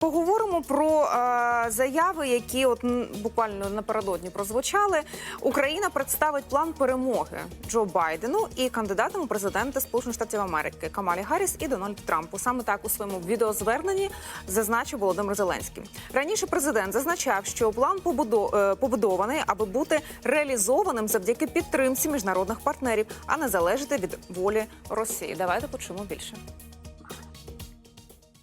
Поговоримо про е, заяви, які от буквально напередодні прозвучали. Україна представить план перемоги Джо Байдену і кандидатам у президенти Сполучених Штатів Америки Камалі Гарріс і Дональду Трампу. Саме так у своєму відеозверненні зазначив Володимир Зеленський. Раніше президент зазначав, що план е, побудований, аби бути реалізованим завдяки підтримці міжнародних партнерів, а не залежати від волі Росії. Давайте почуємо більше.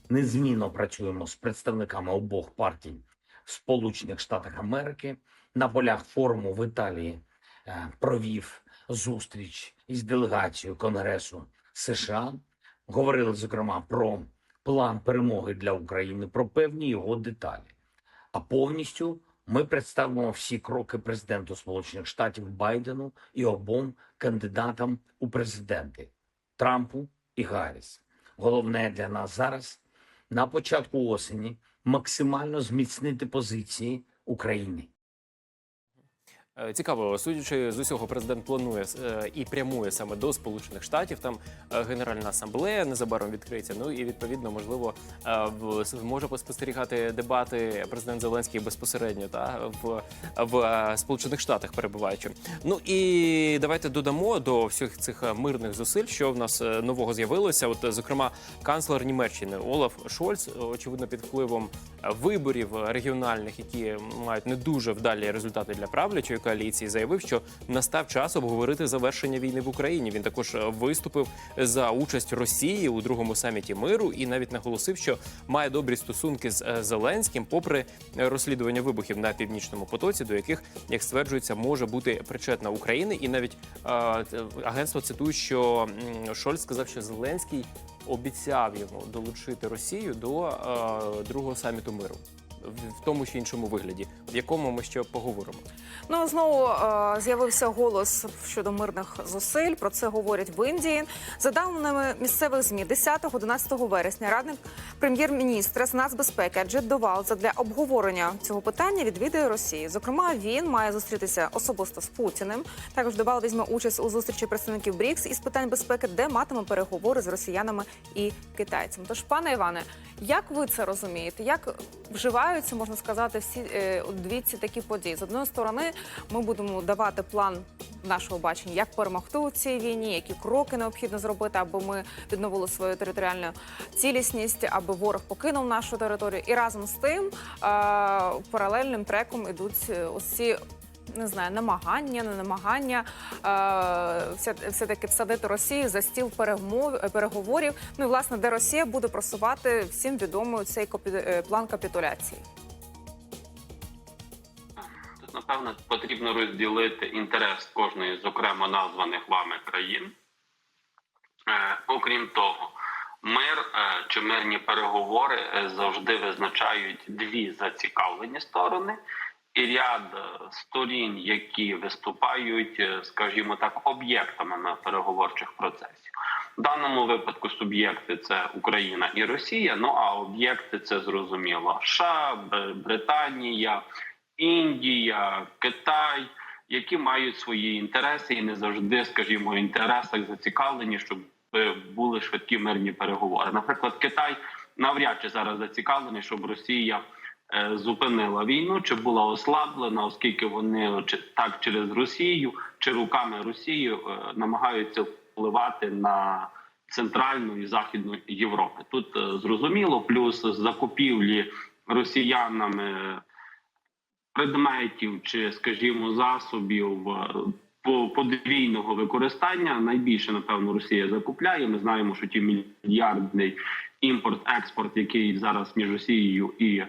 Незмінно працюємо з представниками обох партій в Сполучених Штатах Америки. На полях форуму в Італії е, провів зустріч із делегацією Конгресу США. Говорили зокрема про план перемоги для України, про певні його деталі. А повністю ми представимо всі кроки президенту Сполучених Штатів Байдену і обом кандидатам у президенти Трампу і Гарріс. Головне для нас зараз на початку осені максимально зміцнити позиції України. Е, Цікаво, судячи з усього, президент планує е, і прямує саме до Сполучених Штатів. Там е, Генеральна асамблея незабаром відкриється. Ну і відповідно, можливо, може поспостерігати дебати президент Зеленський безпосередньо та в, в Сполучених Штатах перебуваючи. Ну і давайте додамо до всіх цих мирних зусиль, що в нас нового з'явилося. От, зокрема, канцлер Німеччини Олаф Шольц, очевидно, під впливом виборів регіональних, які мають не дуже вдалі результати для правлячої коаліції, заявив, що настав час обговорити завершення війни в Україні. Він також е, виступив за участь Росії у другому саміті миру і навіть наголосив, що має добрі стосунки з е, Зеленським, попри е, розслідування вибухів на північному потоці, до яких, як стверджується, може бути причетна Україна. І навіть т- агентство цитує, що Шольц сказав, що Зеленський обіцяв йому долучити Росію до е, другого саміту миру. В тому чи іншому вигляді, в якому ми ще поговоримо. Ну знову е, з'явився голос щодо мирних зусиль. Про це говорять в Індії. За даними місцевих змі, 10-11 вересня радник прем'єр-міністра з нацбезпеки Аджит Довал задля обговорення цього питання відвідує Росію. Зокрема, він має зустрітися особисто з Путіним. Також Довал візьме участь у зустрічі представників БРІКС із питань безпеки, де матиме переговори з росіянами і китайцями. Тож, пане Іване, як ви це розумієте? Як вживаються, можна сказати, всі е, дві ці такі події? З одної сторони, ми будемо давати план нашого бачення, як перемогти у цій війні, які кроки необхідно зробити, аби ми відновили свою територіальну цілісність, аби ворог покинув нашу територію. І разом з тим е, паралельним треком ідуть е, ці не знаю, намагання, не намагання е, все, все-таки всадити Росію за стіл перемов, переговорів. Ну і власне, де Росія буде просувати всім відомий цей копі, е, план капітуляції. Тут, напевно, потрібно розділити інтерес кожної з окремо названих вами країн. Е, окрім того, мир е, чи мирні переговори е, завжди визначають дві зацікавлені сторони і ряд е, сторін, які виступають, е, скажімо так, об'єктами на переговорчих процесів. В даному випадку суб'єкти це Україна і Росія. Ну а об'єкти це зрозуміло США, Британія, Індія, Китай, які мають свої інтереси і не завжди, скажімо, інтересах зацікавлені, щоб е, були швидкі мирні переговори. Наприклад, Китай навряд чи зараз зацікавлений, щоб Росія зупинила війну чи була ослаблена, оскільки вони чи так через Росію чи руками Росії е, намагаються впливати на центральну і західну Європи. Тут е, зрозуміло, плюс закупівлі росіянами предметів чи, скажімо, засобів е, подвійного використання найбільше напевно Росія закупляє. Ми знаємо, що ті мільярдний імпорт-експорт, який зараз між Росією і е,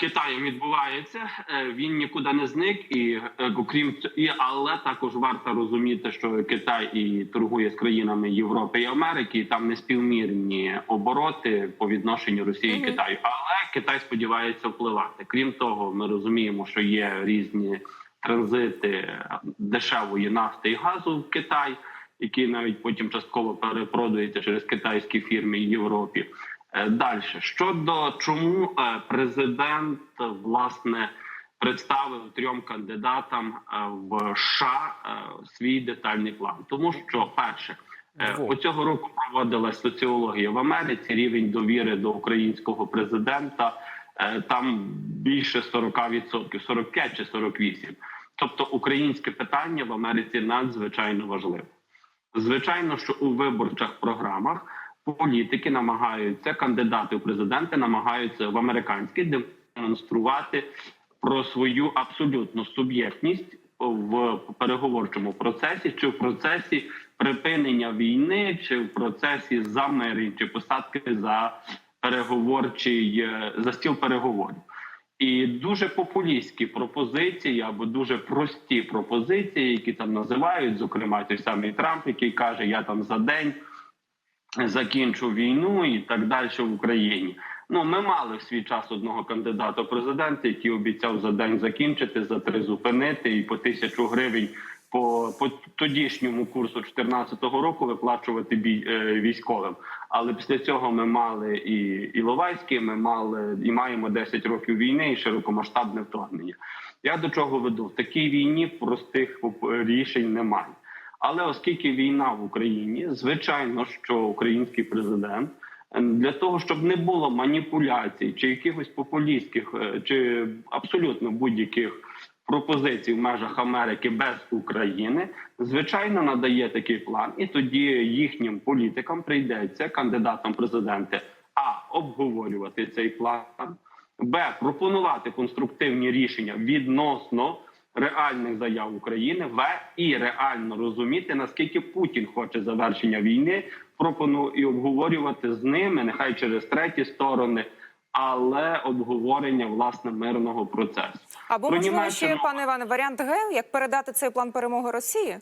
Китаєм відбувається, е, він нікуди не зник, і е, окрім і але також варто розуміти, що Китай і торгує з країнами Європи і Америки, і там неспівмірні обороти по відношенню Росії і Китаю. Але Китай сподівається впливати. Крім того, ми розуміємо, що є різні транзити дешевої нафти і газу в Китай, які навіть потім частково перепродуються через китайські фірми в Європі. Далі щодо чому е, президент е, власне представив трьом кандидатам е, в США е, свій детальний план, тому що перше Е, У цього року проводилась соціологія в Америці. Рівень довіри до українського президента е, там більше 40%, 45 чи 48%. Тобто українське питання в Америці надзвичайно важливе. Звичайно, що у виборчих програмах політики намагаються, кандидати у президенти намагаються в американській демонструвати про свою абсолютну суб'єктність в переговорчому процесі, чи в процесі припинення війни, чи в процесі замирень, чи посадки за переговорчий е, за стіл переговорів. І дуже популістські пропозиції або дуже прості пропозиції, які там називають, зокрема той самий Трамп, який каже: Я там за день закінчу війну і так далі в Україні. Ну, ми мали в свій час одного кандидата в президенти, який обіцяв за день закінчити, за три зупинити і по тисячу гривень по, по тодішньому курсу 2014 року виплачувати бій, е, військовим. Але після цього ми мали і Іловайський, ми мали і маємо 10 років війни і широкомасштабне вторгнення. Я до чого веду? В такій війні простих рішень немає. Але оскільки війна в Україні, звичайно, що український президент е, для того, щоб не було маніпуляцій чи якихось популістських, е, чи абсолютно будь-яких пропозицій в межах Америки без України, звичайно, надає такий план, і тоді їхнім політикам прийдеться кандидатам президенти а обговорювати цей план, б пропонувати конструктивні рішення відносно реальних заяв України, в і реально розуміти наскільки Путін хоче завершення війни. Пропоную і обговорювати з ними, нехай через треті сторони, але обговорення власне мирного процесу. Або Про можливо Німеччину- ще, пане Іване, варіант Г, як передати цей план перемоги Росії.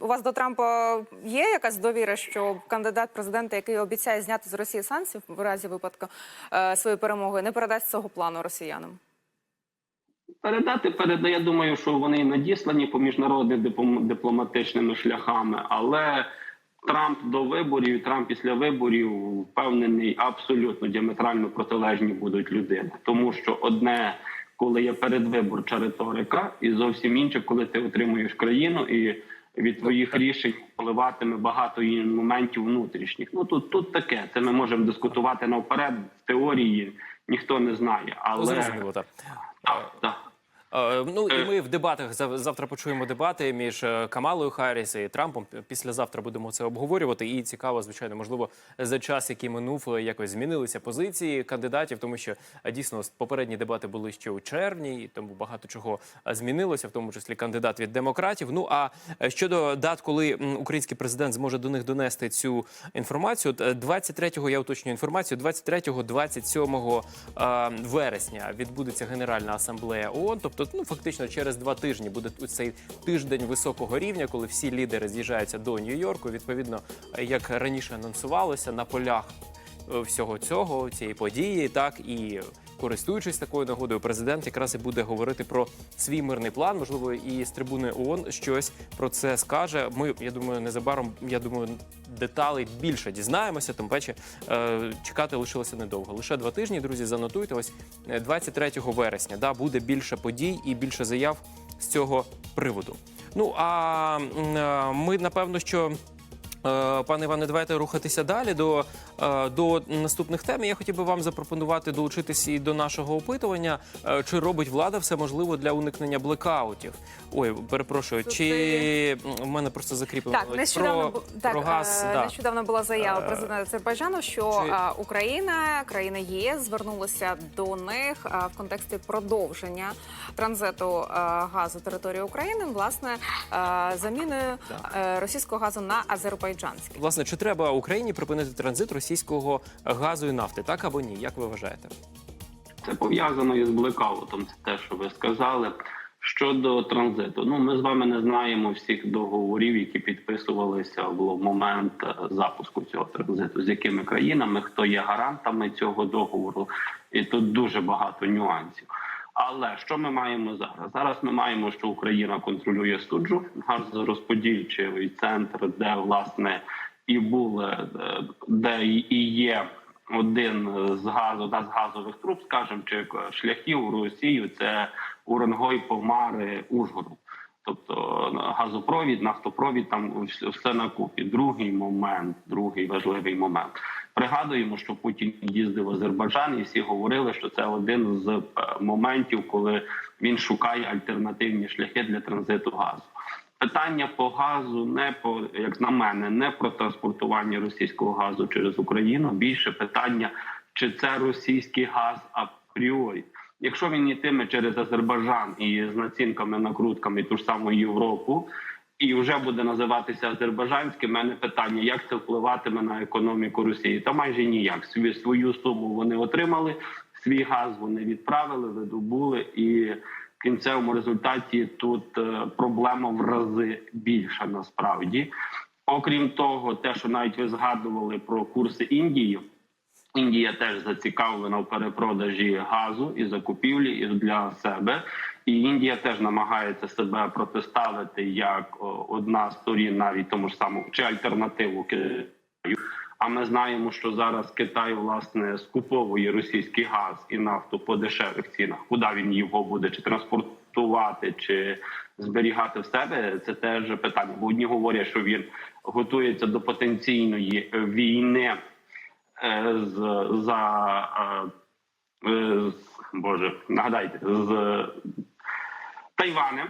У вас до Трампа є якась довіра, що кандидат президента, який обіцяє зняти з Росії санкції в разі випадку е, своєї перемоги, не передасть цього плану росіянам? Передати передає. Я думаю, що вони надіслані по міжнародним диплом- дипломатичними шляхами, але Трамп до виборів, Трамп після виборів впевнений, абсолютно діаметрально протилежні будуть людини, тому що одне. Коли є передвиборча риторика, і зовсім інше, коли ти отримуєш країну, і від твоїх рішень впливатиме багато і моментів внутрішніх. Ну тут тут таке. Це ми можемо дискутувати навперед. В теорії ніхто не знає, але Ну, Зрозуміло, так. Так, так. Е, Ну і ми в дебатах зав- завтра почуємо дебати між е, Камалою Харріс і Трампом. Післязавтра будемо це обговорювати. І цікаво, звичайно, можливо, за час, який минув, е, якось змінилися позиції кандидатів, тому що е, дійсно попередні дебати були ще у червні, і тому багато чого е, змінилося, в тому числі кандидат від демократів. Ну а е, щодо дат, коли український президент зможе до них донести цю інформацію, от, е, 23-го, я уточнюю інформацію, 23-27 е, вересня відбудеться Генеральна асамблея ООН. Тобто, ну фактично через два тижні буде цей тиждень високого рівня, коли всі лідери з'їжджаються до Нью-Йорку. Відповідно, як раніше анонсувалося на полях е, всього цього, цієї події, так і користуючись такою нагодою, президент якраз і буде говорити про свій мирний план. Можливо, і з трибуни ООН щось про це скаже. Ми, я думаю, незабаром, я думаю, деталей більше дізнаємося. Тим паче е, чекати лишилося недовго. Лише два тижні, друзі, занотуйте. Ось е, 23 вересня. Да, буде більше подій і більше заяв з цього приводу. Ну а е, ми напевно, що. Е, Пане Іване, давайте рухатися далі до, е, до наступних тем. Я хотів би вам запропонувати долучитись і до нашого опитування, е, чи робить влада все можливе для уникнення блекаутів. Ой, перепрошую, Тут чи у мене просто закріплено Так, нещодавно про, так, про газ. е, да. нещодавно була заява президента Азербайджану, що чи- Україна, країна ЄС, звернулася до них в контексті продовження транзиту газу території України, власне, заміною е, російського газу на азербайджанський. Власне, чи треба Україні припинити транзит російського газу і нафти, так або ні? Як ви вважаєте? Це пов'язано із блекаутом. Це те, що ви сказали. Щодо транзиту, ну ми з вами не знаємо всіх договорів, які підписувалися в момент е, запуску цього транзиту, з якими країнами, хто є гарантами цього договору, і тут дуже багато нюансів. Але що ми маємо зараз? Зараз ми маємо, що Україна контролює суджу, газорозподільчий центр, де власне і був, е, де і є один з газу, одна з газових труб, скажімо, чи шляхів Росію, це Уренгой, Помари, Ужгород. Тобто газопровід, нафтопровід, там все на купі. Другий момент, другий важливий момент. Пригадуємо, що Путін їздив в Азербайджан, і всі говорили, що це один з е, моментів, коли він шукає альтернативні шляхи для транзиту газу. Питання по газу не по як на мене, не про транспортування російського газу через Україну. Більше питання, чи це російський газ апріорі. Якщо він йтиме через Азербайджан і з націнками, накрутками ту ж саму Європу, і вже буде називатися азербайджанським, мене питання, як це впливатиме на економіку Росії? Та майже ніяк. Свою, свою суму вони отримали, свій газ вони відправили, видобули, і в кінцевому результаті тут е, проблема в рази більша насправді. Окрім того, те, що навіть ви згадували про курси Індії. Індія теж зацікавлена в перепродажі газу і закупівлі і для себе. І Індія теж намагається себе протиставити як одна з сторін, навіть тому ж самому чи альтернативу Китаю. А ми знаємо, що зараз Китай власне скуповує російський газ і нафту по дешевих цінах. Куди він його буде чи транспортувати, чи зберігати в себе? Це теж питання. Бо одні говорять, що він готується до потенційної війни е, з за е, е, Боже, нагадайте з Тайванем.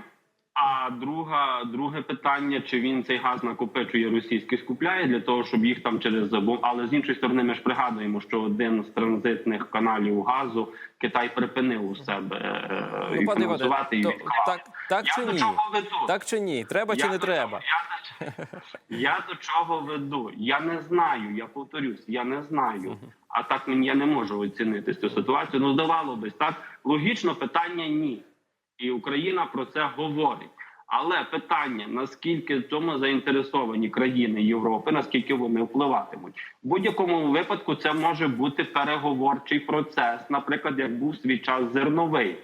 А друга, друге питання: чи він цей газ накопичує російський скупляє для того, щоб їх там через бо Але з іншої сторони, ми ж пригадуємо, що один з транзитних каналів газу Китай припинив у себе е, Ну, пане фінансувати і то, так, так Я чи ні? Так чи ні? Треба чи не до треба? чого- Я, до- я до чого веду? Я не знаю. Я повторюсь, я не знаю. А так мені я не можу оцінити цю ситуацію. Ну здавалося б, так логічно питання ні. І Україна про це говорить. Але питання наскільки в цьому заінтересовані країни Європи, наскільки вони впливатимуть в будь-якому випадку, це може бути переговорчий процес, наприклад, як був свій час зерновий.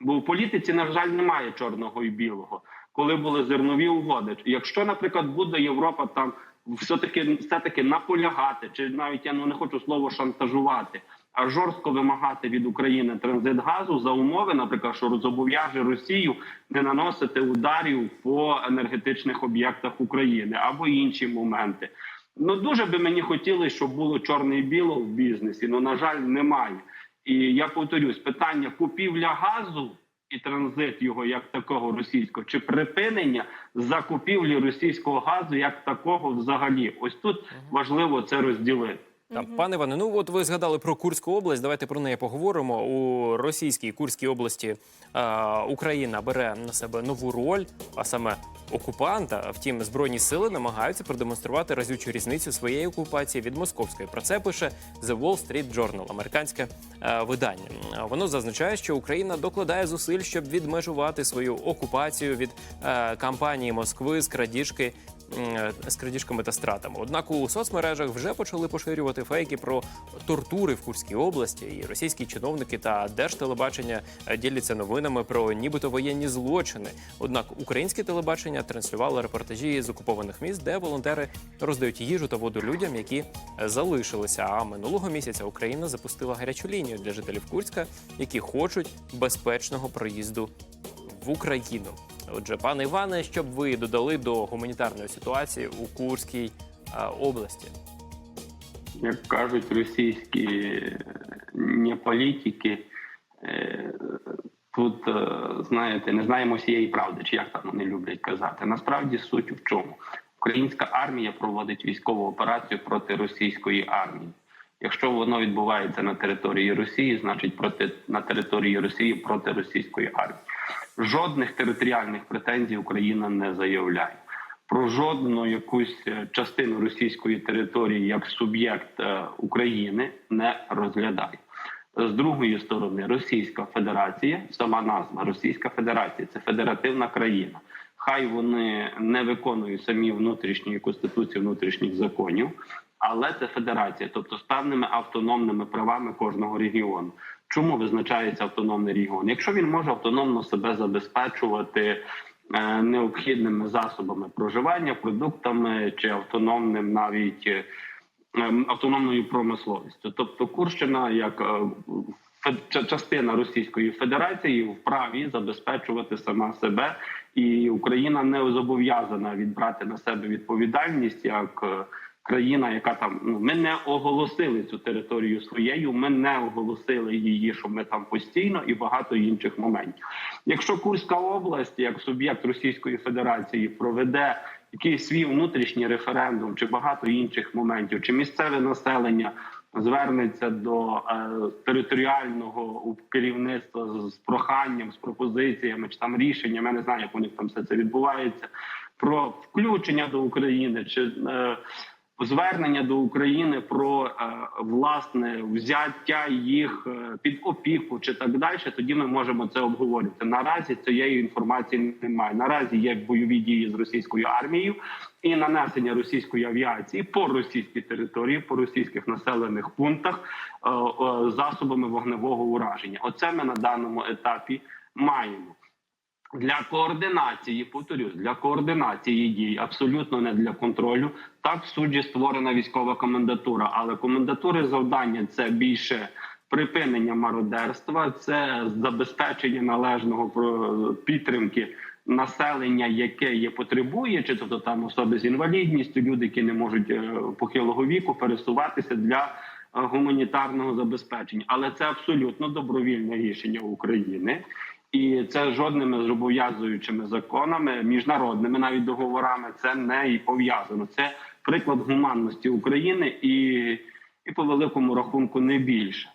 Бо в політиці, на жаль, немає чорного і білого. Коли були зернові угоди, якщо, наприклад, буде Європа там все таки все таки наполягати, чи навіть я ну не хочу слово шантажувати, а жорстко вимагати від України транзит газу за умови, наприклад, що зобов'яже Росію не наносити ударів по енергетичних об'єктах України або інші моменти. Ну дуже би мені хотілося, щоб було чорне і біло в бізнесі. але, на жаль, немає. І я повторюсь, питання купівля газу і транзит його як такого російського, чи припинення закупівлі російського газу як такого взагалі. Ось тут важливо це розділити. Так, пане Іване, ну от ви згадали про Курську область. Давайте про неї поговоримо. У російській Курській області е, Україна бере на себе нову роль, а саме окупанта. Втім, збройні сили намагаються продемонструвати разючу різницю своєї окупації від московської. Про це пише The Wall Street Journal, американське е, видання. Воно зазначає, що Україна докладає зусиль, щоб відмежувати свою окупацію від е, кампанії Москви з крадіжки з крадіжками та стратами. Однак у соцмережах вже почали поширювати фейки про тортури в Курській області. І російські чиновники та держтелебачення е, діляться новинами про нібито воєнні злочини. Однак українське телебачення транслювало репортажі з окупованих міст, де волонтери роздають їжу та воду людям, які е, залишилися. А минулого місяця Україна запустила гарячу лінію для жителів Курська, які хочуть безпечного проїзду в Україну. Отже, пане Іване, що б ви додали до гуманітарної ситуації у Курській області? як кажуть російські е, не політики, е, тут, е, знаєте, не знаємо всієї правди, чи як там вони люблять казати. Насправді суть в чому? Українська армія проводить військову операцію проти російської армії. Якщо воно відбувається на території Росії, значить проти на території Росії проти російської армії. Жодних територіальних претензій Україна не заявляє про жодну якусь е, частину російської території як суб'єкт е, України не розглядає. З другої сторони, Російська Федерація, сама назва Російська Федерація це федеративна країна. Хай вони не виконують самі внутрішні конституції внутрішніх законів, але це федерація, тобто з певними автономними правами кожного регіону. Чому визначається автономний регіон? Якщо він може автономно себе забезпечувати е, необхідними засобами проживання, продуктами чи автономним навіть е, ем, автономною промисловістю, тобто Курщина, як е, частина Російської Федерації вправі забезпечувати сама себе, і Україна не зобов'язана відбрати на себе відповідальність як країна, яка там ну ми не оголосили цю територію своєю. Ми не оголосили її, що ми там постійно і багато інших моментів. Якщо Курська область, як суб'єкт Російської Федерації, проведе якийсь свій внутрішній референдум чи багато інших моментів, чи місцеве населення звернеться до е, територіального керівництва з, з проханням, з пропозиціями чи там рішенням, я не знаю, як у них там все це відбувається, про включення до України чи е, звернення до України про е, власне взяття їх е, під опіку чи так далі, тоді ми можемо це обговорити. Наразі цієї інформації немає. Наразі є бойові дії з російською армією і нанесення російської авіації по російській території, по російських населених пунктах е, засобами вогневого ураження. Оце ми на даному етапі маємо. Для координації, повторюсь, для координації дій, абсолютно не для контролю. Так в суді створена військова комендатура, але комендатури завдання це більше припинення мародерства, це забезпечення належного підтримки населення, яке є потребує, чи тобто там особи з інвалідністю, люди, які не можуть е, похилого віку пересуватися для е, гуманітарного забезпечення. Але це абсолютно добровільне рішення України. І це жодними зобов'язуючими законами, міжнародними навіть договорами, це не і пов'язано. Це приклад гуманності України і, і по великому рахунку не більше.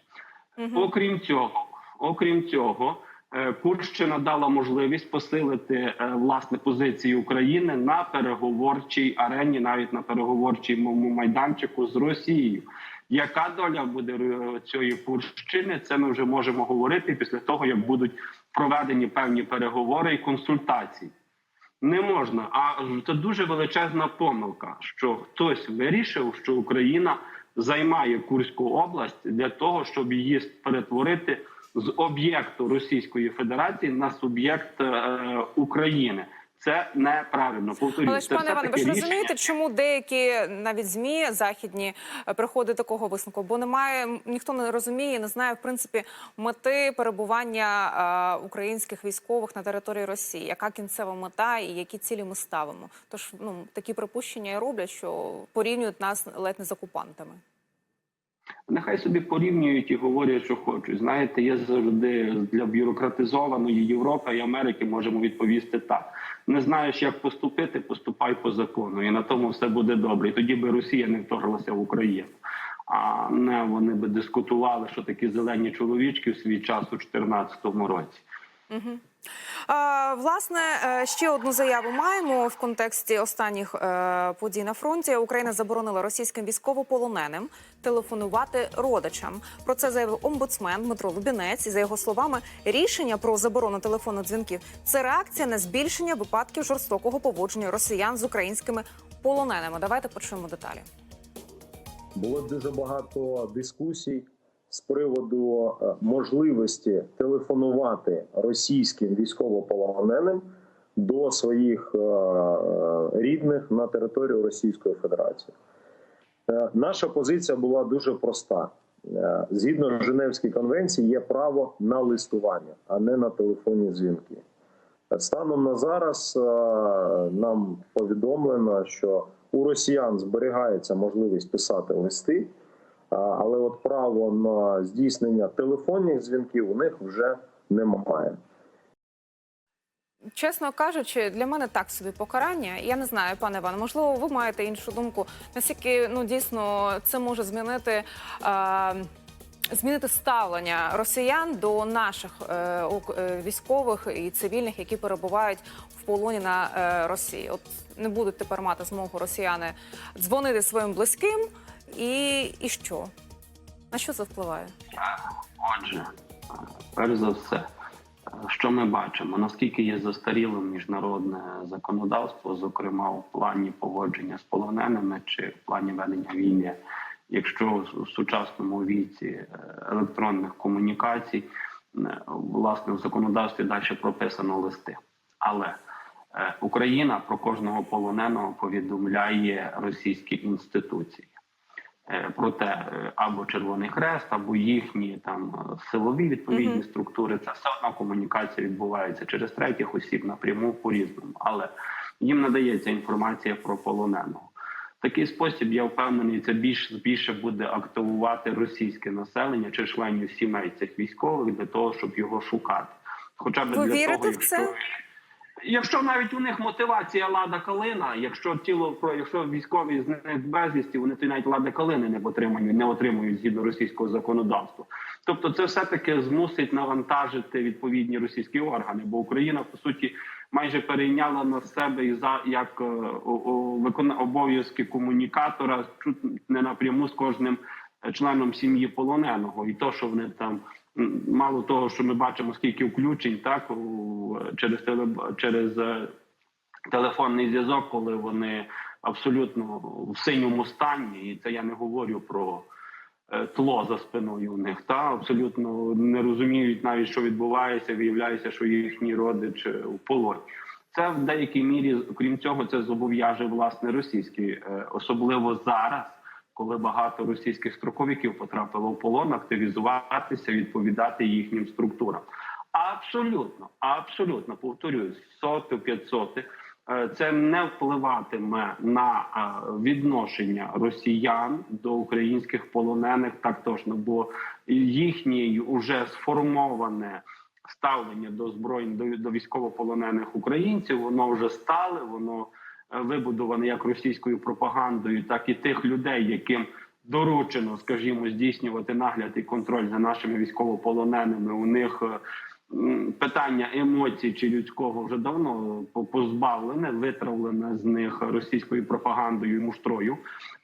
Окрім цього, окрім цього, е, Курщина дала можливість посилити е, власне позиції України на переговорчій арені, навіть на переговорчому майданчику з Росією. Яка доля буде цієї Курщини? Це ми вже можемо говорити після того, як будуть проведені певні переговори і консультації. Не можна, а це дуже величезна помилка, що хтось вирішив, що Україна займає Курську область для того, щоб її перетворити з об'єкту Російської Федерації на суб'єкт е, України. Це неправильно. Повторюю, Але ж пане Іване, ви ж розумієте, чому деякі навіть змі західні е, приходять до такого висновку? Бо немає ніхто не розуміє, не знає в принципі мети перебування е, українських військових на території Росії. Яка кінцева мета і які цілі ми ставимо? Тож ну такі припущення і роблять, що порівнюють нас ледь не з окупантами. Нехай собі порівнюють і говорять, що хочуть. Знаєте, є завжди для бюрократизованої Європи і Америки можемо відповісти так. Не знаєш, як поступити, поступай по закону, і на тому все буде добре. І тоді би Росія не вторглася в Україну. А не вони би дискутували, що такі зелені чоловічки в свій час у 2014 році. Е, Власне, е, ще одну заяву маємо в контексті останніх е, подій на фронті. Україна заборонила російським військовополоненим телефонувати родичам. Про це заявив омбудсмен Дмитро Лубінець. І за його словами, рішення про заборону телефонних дзвінків це реакція на збільшення випадків жорстокого поводження росіян з українськими полоненими. Давайте почуємо деталі. було дуже багато дискусій з приводу е, можливості телефонувати російським військовополоненим до своїх е, рідних на територію Російської Федерації. Е, Наша позиція була дуже проста. Згідно Женевської конвенції, є право на листування, а не на телефонні дзвінки. Станом на зараз нам повідомлено, що у росіян зберігається можливість писати листи, але от право на здійснення телефонних дзвінків у них вже немає. Чесно кажучи, для мене так собі покарання. Я не знаю, пане Іване, можливо, ви маєте іншу думку. Наскільки ну дійсно це може змінити. Е, Змінити ставлення росіян до наших е, е, військових і цивільних, які перебувають в полоні на е, Росії. От не будуть тепер мати змогу росіяни дзвонити своїм близьким, і, і що? На що це впливає? Отже, перш за все, що ми бачимо, наскільки є застарілим міжнародне законодавство, зокрема у плані поводження з полоненими чи в плані ведення війни, якщо в сучасному віці е, електронних комунікацій, е, власне, в законодавстві далі прописано листи. Але е, Україна про кожного полоненого повідомляє російські інституції. Е, Проте е, або Червоний Хрест, або їхні там е, силові відповідні структури, це все одно комунікація відбувається через третіх осіб напряму по різному. Але їм надається інформація про полоненого. Такий спосіб я впевнений, це більш більше буде активувати російське населення чи членів сімей цих військових для того, щоб його шукати. Хоча б для того, в це? Якщо навіть у них мотивація лада калина, якщо тіло якщо військові з них безвісті, вони то навіть лади калини не отримують, не отримують згідно російського законодавства. Тобто, це все таки змусить навантажити відповідні російські органи, бо Україна по суті майже перейняла на себе і за як е, викона- обов'язки комунікатора чуть не напряму з кожним е, членом сім'ї полоненого, і то, що вони там мало того, що ми бачимо, скільки включень, так у через теле через е, телефонний зв'язок, коли вони абсолютно в синьому стані, і це я не говорю про е, тло за спиною у них, та абсолютно не розуміють навіть, що відбувається. Виявляється, що їхній родич е, у полоні. Це в деякій мірі, крім цього, це зобов'яже власне російські, е, особливо зараз, коли багато російських строковиків потрапило в полон, активізуватися, відповідати їхнім структурам. Абсолютно, абсолютно повторюсь, соти, п'ятсоти. Е, Це не впливатиме на е, відношення росіян до українських полонених так точно, бо їхнє уже сформоване ставлення до збройних до, до військовополонених українців, воно вже стале, воно е, як російською пропагандою, так і тих людей, яким доручено, скажімо, здійснювати нагляд і контроль за нашими військовополоненими. У них е, питання емоцій чи людського вже давно позбавлене, витравлене з них російською пропагандою і муштрою,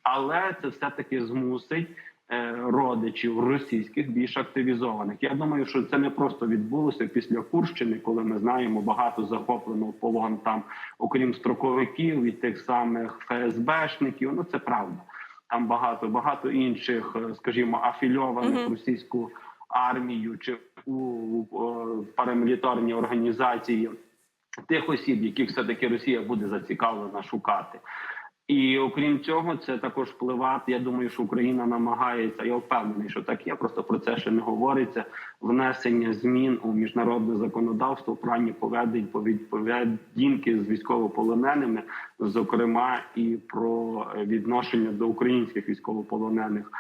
але це все таки змусить. Е, Родичів російських більш активізованих. Я думаю, що це не просто відбулося після Курщини, коли ми знаємо багато захоплено в полон там, окрім строковиків і тих самих ФСБшників. Ну це правда. Там багато багато інших, е, скажімо, афільованих Мгм. в російську армію чи у, у парамілітарні організації тих осіб, яких все таки Росія буде зацікавлена шукати. І окрім цього, це також впливати. Я думаю, що Україна намагається. Я впевнений, що так є. Просто про це ще не говориться. Внесення змін у міжнародне законодавство в плані поведень поведінки з військовополоненими, зокрема і про відношення до українських військовополонених.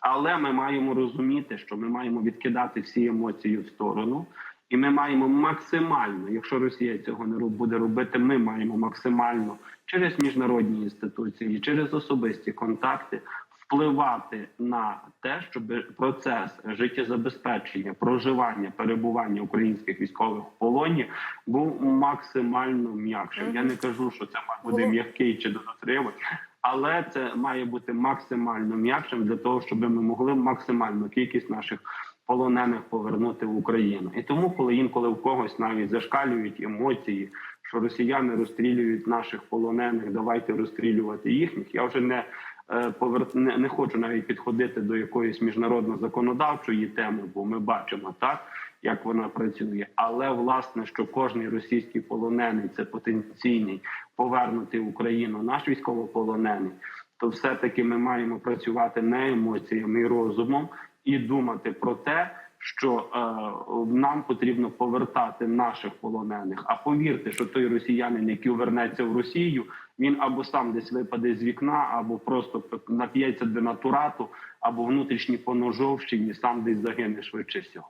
Але ми маємо розуміти, що ми маємо відкидати всі емоції в сторону. І ми маємо максимально, якщо Росія цього не буде робити, ми маємо максимально через міжнародні інституції, через особисті контакти впливати на те, щоб процес життєзабезпечення, проживання, перебування українських військових в полоні був максимально м'якшим. Я не кажу, що це буде м'який чи додатривий, але це має бути максимально м'якшим для того, щоб ми могли максимальну кількість наших полонених повернути в Україну. І тому, коли інколи в когось навіть зашкалюють емоції, що росіяни розстрілюють наших полонених, давайте розстрілювати їхніх. Я вже не е, не, не хочу навіть підходити до якоїсь міжнародно законодавчої теми, бо ми бачимо так, як вона працює. Але власне, що кожний російський полонений це потенційний повернути в Україну наш військовополонений, то все таки ми маємо працювати не емоціями і розумом і думати про те, що е, нам потрібно повертати наших полонених. А повірте, що той росіянин, який вернеться в Росію, він або сам десь випаде з вікна, або просто нап'ється до натурату, або внутрішній поножовщині, сам десь загине швидше всього.